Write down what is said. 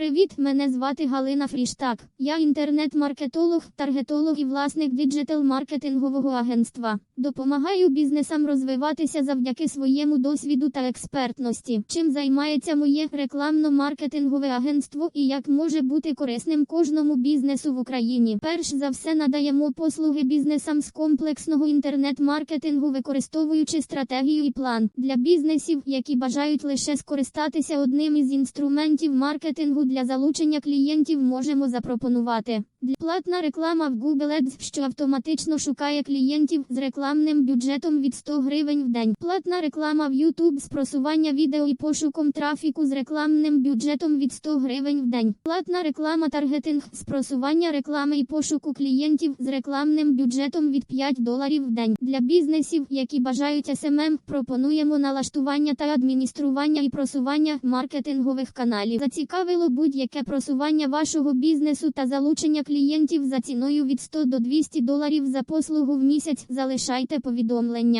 Привіт, мене звати Галина Фріштак. Я інтернет-маркетолог, таргетолог і власник діджитал-маркетингового агентства. Допомагаю бізнесам розвиватися завдяки своєму досвіду та експертності. Чим займається моє рекламно-маркетингове агентство і як може бути корисним кожному бізнесу в Україні. Перш за все надаємо послуги бізнесам з комплексного інтернет-маркетингу, використовуючи стратегію і план для бізнесів, які бажають лише скористатися одним із інструментів маркетингу для залучення клієнтів, можемо запропонувати. Для платна реклама в Google Ads, що автоматично шукає клієнтів з рекламним бюджетом від 100 гривень в день. Платна реклама в YouTube з просування відео і пошуком трафіку з рекламним бюджетом від 100 гривень в день. Платна реклама таргетинг з просування реклами і пошуку клієнтів з рекламним бюджетом від 5 доларів в день. Для бізнесів, які бажають SMM, пропонуємо налаштування та адміністрування і просування маркетингових каналів. Зацікавило будь-яке просування вашого бізнесу та залучення клієнтів за ціною від 100 до 200 доларів за послугу в місяць. Залишайте повідомлення.